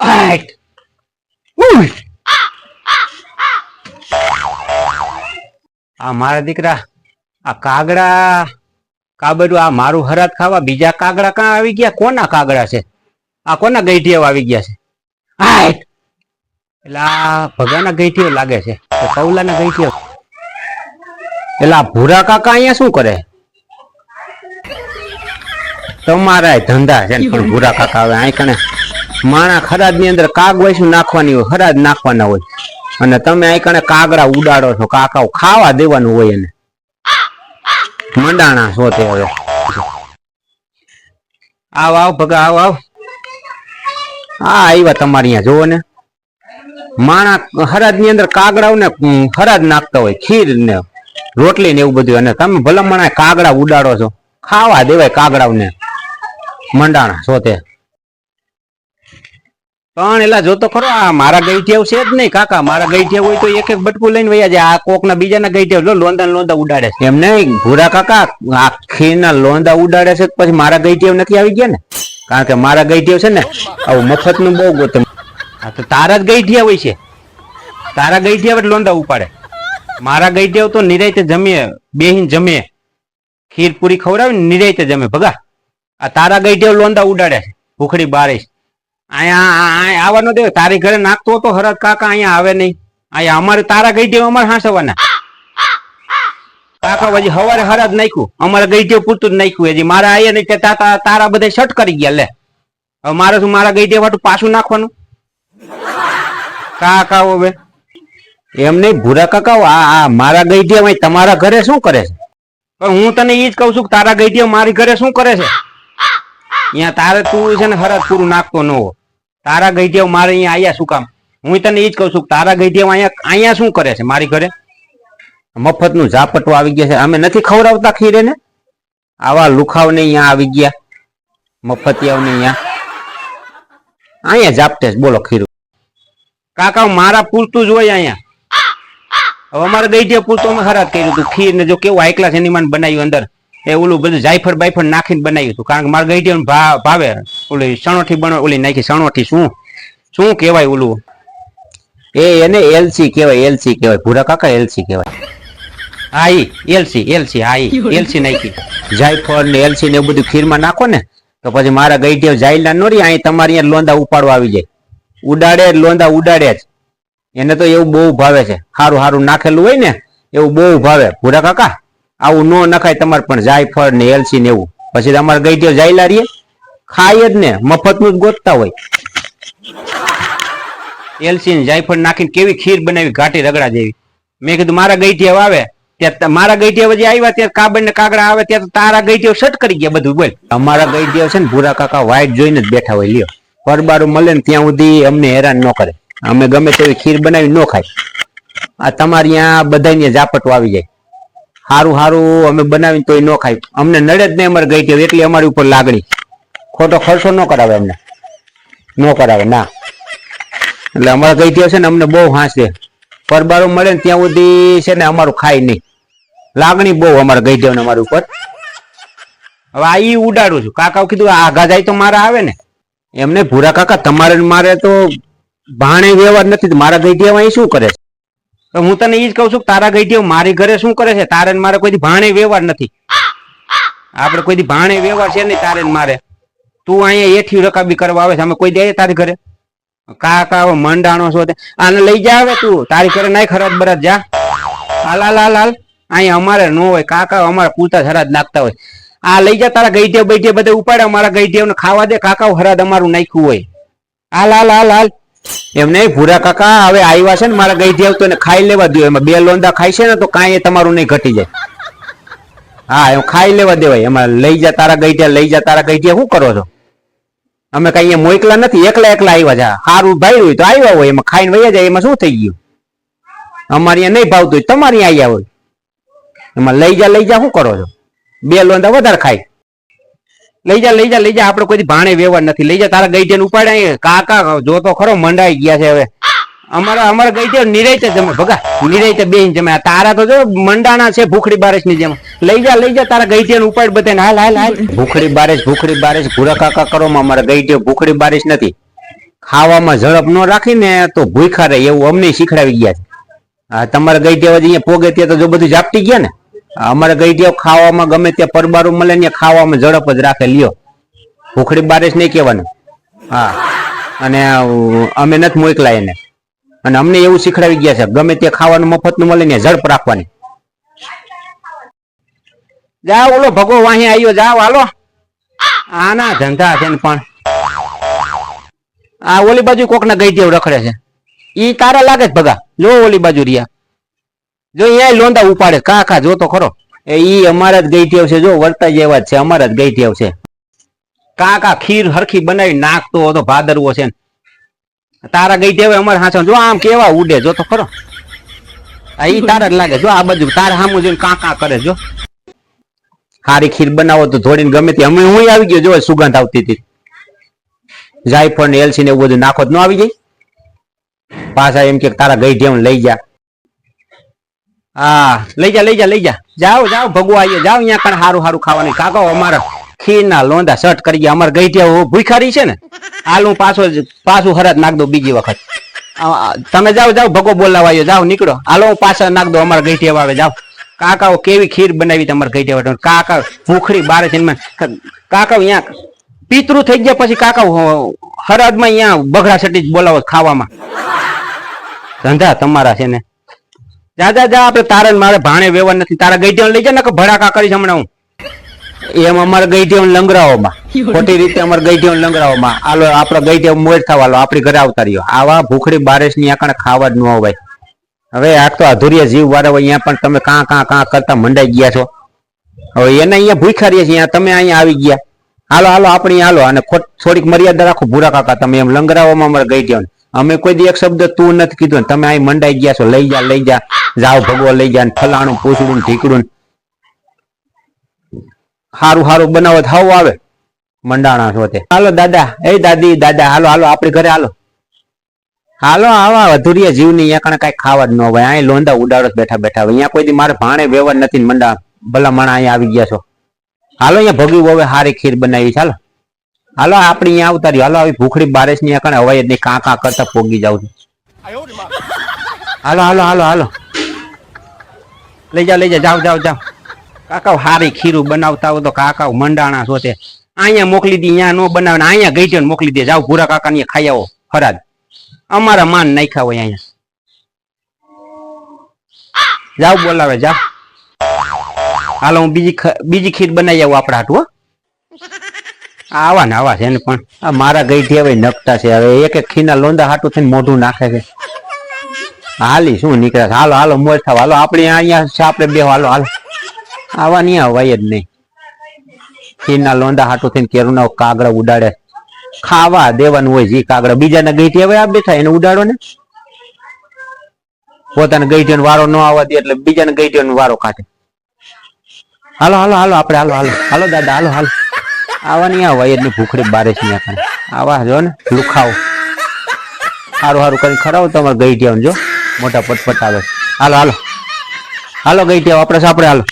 આય ઉય. આ મારા દીકરા, આ કાગડા કાબડું આ મારું હરાત ખાવા, બીજા કાગડા કાં આવી ગયા? કોના કાગડા છે? આ કોના ગઈઠિયા આવી ગયા છે? આય એટલે આ ભગાના ગઈઠિયો લાગે છે કૌલાના ગઈઠિયો એટલે આ ભૂરા કાકા અહીંયા શું કરે? તમારા ધંધા છે ને પણ ભૂરા કાકા આવે અહીં કણે માણા ખરાદની અંદર કાગ વૈસું નાખવાની હોય ખરાદ નાખવાના હોય. અને તમે અહીં કણે કાગડા ઉડાડો છો કાકાઓ ખાવા દેવાનું હોય એને. મંડાણા છો તે હવે. આવ આવ ભગા આવ આવ. હા આવ્યા તમારી અહીંયા જોવો ને. માણા હરાજની અંદર કાગડાઓ ને હરાદ નાખતા હોય ખીર ને રોટલી ને એવું બધું. અને તમે ભલે મણા કાગડા ઉડાડો છો ખાવા દેવાય કાગડાઓ ને મંડાણા તે પણ એલા જોતો ખરો, આ મારા ગઈઠિયાવ છે જ નહીં, કાકા. મારા ગઈઠિયાવ હોય તો એક એક બટકું લઈને વયા જાય. આ કોક ના બીજાના ગઈઠિયાવ લો, લોંદા લોંદા ઉડાડે છે. એમ નહીં, ભૂરા કાકા આ ખીરના લોંદા ઉડાડે છે પછી મારા ગઈઠિયાવ નથી આવી ગયા ને? કારણ કે મારા ગઈઠિયાવ છે ને, આવું મફતનું બહુ ગોતમ હા તો તારા જ ગઈઠિયા હોય છે. તારા ગઈઠિયાવ જ લોંદા ઉપાડે. મારા ગઈઠિયાવ તો નિરાયતે જમીએ, બેહીન જમીએ. ખીર પૂરી ખવડાવે ને નિરાયતે જમે ભગા. આ તારા ગઈઠિયાવ લોંદા ઉડાડે છે, ભૂખડી બારીશ. અહીંયા આવવા ન દેવાય તારી ઘરે નાખતો હતો હરદ કાકા અહીંયા આવે નહીં. અહીંયા અમારે તારા ગઈઠિયાવ અમારે હાંસવાના. કાકા પછી હવારે હરદ નાખ્યું. અમારે ગઈઠિયાવ પૂરતું જ નાખ્યું હજી. મારા આયા નહીં તાતા તારા બધા શટ કરી ગયા, લે. હવે મારે શું મારા ગઈઠિયા વાટું પાછું નાખવાનું? કાકા હવે એમ નહીં, ભૂરા કાકાઓ આ આ મારા ગઈઠિયા તમારા ઘરે શું કરે છે? હું તને એ જ કહું છું કે તારા ગઈઠિયા મારી ઘરે શું કરે છે? અહીંયા તારે તું છે ને હરાજ પૂરું નાખતો ન હો. તારા ગઈઠિયા મારે અહીંયા આયા શું કામ? હું તને એ જ કહું છું તારા ગઈઠિયા અહીંયા અહીંયા શું કરે છે મારી ઘરે? મફતનું ઝાપટું આવી ગયા છે. અમે નથી ખવડાવતા ખીરે ને? આવા લુખાવ ને અહીંયા આવી ગયા. મફતિયાવ ને અહીંયા. અહીંયા ઝાપટે બોલો ખીરું. કાકા મારા પૂરતું જ હોય અહીંયા. હવે અમારે ગઈઠિયા પૂરતું અમે ખરાબ કર્યું હતું. ખીર ને જો કેવું હાઈ છે એની માન બનાવ્યું અંદર. એ ઓલું બધું જાયફળ બાયફળ નાખીને બનાવ્યું હતું. કારણ કે મારા ભા, ભાવે. ઓલી સણોઠી બનો, ઓલી નાખી સણોઠી શું? શું કહેવાય ઓલું? એ એને એલસી કહેવાય એલસી કહેવાય. ભૂરા કાકા એલસી કહેવાય. હા ઈ એલસી એલસી હા ઈ એલસી નાખી. જાયફળ ને એલસી ને એવું બધું ખીરમાં નાખો ને, તો પછી મારા ગઈઠિયા જાયલા નો રહી અહીં તમારી અહીંયા લોંદા ઉપાડવા આવી જાય. ઉડાડે લોંદા ઉડાડે જ. એને તો એવું બહુ ભાવે છે. સારું સારું નાખેલું હોય ને, એવું બહુ ભાવે. ભૂરા કાકા? આવું નો નખાય તમારે પણ જાયફળ ને એલસી ને એવું. પછી તમારે ગઈઠિયો જાયલા રહીએ, ખાય જ ને, મફતનું જ ગોતતા હોય. એલસી ને જાયફળ નાખીને કેવી ખીર બનાવી, ઘાટી રગડા જેવી. મેં કીધું, મારા ગઈઠિયા આવે ત્યાં મારા ગઈઠિયા પછી આવ્યા, ત્યાં કાબડ ને કાગડા આવે, ત્યાં તારા ગઈઠિયો શટ કરી ગયા બધું, બોલ. અમારા ગઈઠિયા છે ને, ભૂરા કાકા વાઈટ જોઈને જ બેઠા હોય, લ્યો. પરબારું મળે ને ત્યાં સુધી અમને હેરાન ન કરે. અમે ગમે તેવી ખીર બનાવી ન ખાય. આ તમારી ત્યાં બધાને ઝાપટો આવી જાય. હારું હારું, અમે બનાવીને તોય ન ખાય અમને નડે જ નહીં અમારે ગઈ ગઈઠિયો એટલી અમારી ઉપર લાગણી. ખોટો ખર્ચો ન કરાવે અમને. ન કરાવે, ના. એટલે અમારા ગઈઠિયો છે ને અમને બહુ હાંસે પરબારો મળે ને ત્યાં સુધી છે ને અમારું ખાય નહીં. લાગણી બહુ અમારા ગઈઠિયો ને અમારી ઉપર. હવે આ ઈ ઉડાડું છું. કાકા કીધું આઘા જાય તો મારા આવે ને. એમને ભૂરા કાકા, તમારે મારે તો ભાણે વ્યવહાર નથી. મારા ગઈ અહીં શું કરે છે? તો હું તને ઈ જ છું કે તારા ગઈઠિયો મારી ઘરે શું કરે છે? તારે મારે કોઈ ભાણે વ્યવહાર નથી. આપણે કોઈ ભાણે વ્યવહાર છે નહીં, તારે ને મારે. તું અહીંયા એઠી રકાબી કરવા આવે છે અમે કોઈ દે તારી ઘરે? કાકા હવે મંડાણો છો આને લઈ જા આવે તું. તારી ઘરે નાય ખરાબ બરાત જા. હાલ હાલ હાલ હાલ. અહીંયા અમારે નો હોય કાકા અમારે પૂરતા હરાજ નાખતા હોય. આ લઈ જા, તારા ગઈઢે બૈઠે બધે ઉપાડે, અમારા ગઈઢે ખાવા દે કાકા હરાદ અમારું નાખ્યું હોય. હાલ હાલ હાલ હાલ. એમ નહીં? ભૂરા કાકા, હવે આવ્યા છે ને, મારા ગઈ ગઈઢે તો એને ખાઈ લેવા દો એમાં બે લોંદા ખાય છે ને, તો કાંઈ તમારું નહીં ઘટી જાય. હા એમ ખાઈ લેવા દેવાય. એમાં લઈ જા તારા ગઈ ગઈઢે લઈ જા તારા ગઈ ગયા શું કરો છો? અમે કઈ અહીંયા મોકલા નથી, એકલા એકલા આવ્યા છે. સારું ભાઈ હોય તો આવ્યા હોય, એમાં ખાઈને વૈયા જાય, એમાં શું થઈ ગયું? અમારે અહીંયા નહીં ભાવતું તમારી આવ્યા હોય. એમાં લઈ જા લઈ જા, શું કરો છો? બે લોંદા વધારે ખાય. લઈ જા લઈ જા લઈ જા. આપણે કોઈ ભાણે વ્યવહાર નથી. લઈ જા, તારા ગઈઢે ઉપાડ્યા કાકા જો તો ખરો, મંડાઈ ગયા છે હવે. અમારા અમારા ગઈ છે નિરાયતે જમે ભગા, નિરાયતે બેન જમે. તારા તો જો મંડાણા છે, ભૂખડી બારેશની જેમ. લઈ જા લઈ જા, તારા ગઈટિયા ઉપાડ બધાને. હાલ હાલ હાલ. ભૂખડી બારેશ ભૂખડી બારેશ. ભૂરા કાકા કરો અમારા ગઈટિયો ભૂખડી બારેશ નથી. ખાવામાં ઝડપ ન રાખીને તો ભૂખા રહે એવું અમને શીખડાવી ગયા છે. હા તમારા ગઈટિયા અહીંયા પોગે ત્યાં તો જો બધું જાપટી ગયા ને? અમારા ગઈટિયા ખાવામાં ગમે ત્યાં પરબારું મળે ને ખાવામાં ઝડપ જ રાખે, લ્યો. ભૂખડી બારેશ નહીં કહેવાનું. હા. અને, અમે નથી મોકલા એને. અને અમને એવું શીખડાવી ગયા છે, ગમે તે ખાવાનું મફતનું મળે ને ઝડપ રાખવાની. જાઓ, ઓલો ભગો વાહી આવ્યો જાઓ, હાલો. આના ધંધા છે ને પણ. આ ઓલી બાજુ કોક ના ગઈ દેવ રખડે છે. ઈ તારા લાગે જ ભગા. જો ઓલી બાજુ રહ્યા. જો અહીંયા લોંદા ઉપાડે. કાકા જો તો ખરો. એ અમારા જ ગઈ છે. જો વર્તા જેવા જ છે, અમારા જ ગઈ છે. કા કા ખીર હરખી બનાવી નાખતો હતો, ભાદરવો છે. તારા ગઈ હવે અમારે હાચો જો આમ કેવા ઉડે, જો તો ખરો. ઈ તારા જ લાગે. જો આ બધું તારા સામું જોઈને કાકા કરે, જો. હારી ખીર બનાવો તો થોડીને ગમે તે. અમે હું આવી ગયો જો સુગંધ આવતી હતી. જાયફળ ને એલસી ને એવું બધું નાખો તો ન આવી જાય પાછા એમ કે તારા ગઈ જેવું લઈ જા. હા, લઈ જા લઈ જા લઈ જા. જાઓ જાઓ, ભગવા આવીએ. જાઓ અહીંયા કણ હારું હારું ખાવાની. કાકો, અમારા ખીરના લોંધા શર્ટ કરી ગયા. અમારે ગઈ ત્યાં ભૂખારી છે ને? આલું પાછો પાછું હરત નાખ દો બીજી વખત. તમે જાઓ જાઓ, ભગો બોલાવા આવ્યો જાઓ, નીકળો. હાલો, હું પાછા નાખ દો અમારા ગઈ આવે જાઓ. કાકાઓ કેવી ખીર બનાવી તમારે ગઈ ટેવા કાકા ભૂખરી બારે છે કાકા અહીંયા પિતૃ થઈ ગયા પછી કાકા હરદમાં અહીંયા બગડા સટી જ બોલાવો ખાવામાં. ધંધા તમારા છે ને? જા જા જા આપણે તારે મારે ભાણે વ્યવહાર નથી. તારા ગઈઢિયાને લઈ જાય ને ભડાકા કરીશ હમણાં હું. એમ અમારે ગઈઢિયાને લંગરાઓમાં ખોટી રીતે અમારે ગઈઢિયાને લંગરાઓમાં આલો આપણે ગઈઢિયા મોર થવાલો આપણી ઘરે આવતા રહ્યો. આવા ભૂખડી બારેશની આકણે ખાવા જ ન હોય હવે આ તો અધૂરિયા જીવ વાળા હોય અહીંયા પણ તમે કાં કાં કાં કરતા મંડાઈ ગયા છો. હવે એને અહીંયા ભૂખ્યા રહીએ છીએ તમે અહીંયા આવી ગયા. હાલો હાલો આપણી હાલો. અને થોડીક મર્યાદા રાખો ભૂરા કાકા તમે એમ લંગરાઓમાં અમારે ગઈ અમે કોઈ દી એક શબ્દ તું નથી કીધું તમે અહીં મંડાઈ ગયા છો. લઈ જા લઈ જા. જાઓ ભગવો લઈ ગયા ફલાણું પૂછડું ઢીકડું. હારું હારું બનાવો તો હાવ આવે. મંડાણા છો તે હાલો દાદા એ દાદી દાદા હાલો હાલો આપણી ઘરે હાલો. હાલો આવા અધૂરિયા જીવની અહીંયા કણે કઈ ખાવા જ ન હોય. અહીં લોંદા ઉડાડો બેઠા બેઠા હોય. અહીંયા કોઈ મારે ભાણે વ્યવહાર નથી મંડા ભલા માણા અહીંયા આવી ગયા છો. હાલો અહીંયા ભગી હવે હારી ખીર બનાવી છે. હાલો. આપણે અહીંયા આવતા રહ્યો હાલો આવી ભૂખડી બારેશની કણે હવાઈ જ નહીં. કાં કાં કરતા પોગી જાવ છું. હાલો હાલો હાલો હાલો. લઈ જાઓ લઈ જાઓ જાઓ જાઓ જાઓ કાકા હારી ખીરું બનાવતા હોય તો કાકા મંડાણા છો તે અહીંયા મોકલી દી, અહીંયા નો બનાવે અહીંયા ગઈ મોકલી દે. જાઓ ભૂરા કાકા ને ખાઈ આવો ફરાદ અમારા માન નાખ્યા હોય અહીંયા. જાઓ બોલાવે જાઓ હાલો, હું બીજી બીજી ખીર બનાવી આવું આપણા હાટું આવા ને આવા છે ને પણ. આ મારા ગઈ હવે નકતા છે. હવે એક એક ખીના લોંદા હાટું થઈને મોઢું નાખે છે. હાલી, શું નીકળે હાલો હાલો, મોજ થાવ. હાલો, આપણે અહીંયા છે, આપણે બે, હાલો હાલો. આવા નહીં હવાય જ નહીં. ખીરના લોંદા હાટું થઈને કેરુના કાગડા ઉડાડે. ખાવા દેવાનું હોય જી કાગડા બીજાના ગઈથી હવે આ બેઠા, એને ઉડાડો ને. પોતાને ગઈઠીનો વારો ન આવવા દે એટલે બીજાને ગઈઠીનો વારો કાઢે. હાલો હાલો હાલો, આપણે, હાલો હાલો. હાલો, દાદા, હાલો હાલો. આવા નહીં આ એટલે ભૂખડી બારે છે આવા જો ને લુખાવો સારું સારું કરી ખરાવો તમારે ગઈઠિયા જો. મોટા પટપટ આવે હાલો હાલો. હાલો ગઈ ગઈઠિયા આપણે સાપડે હાલો.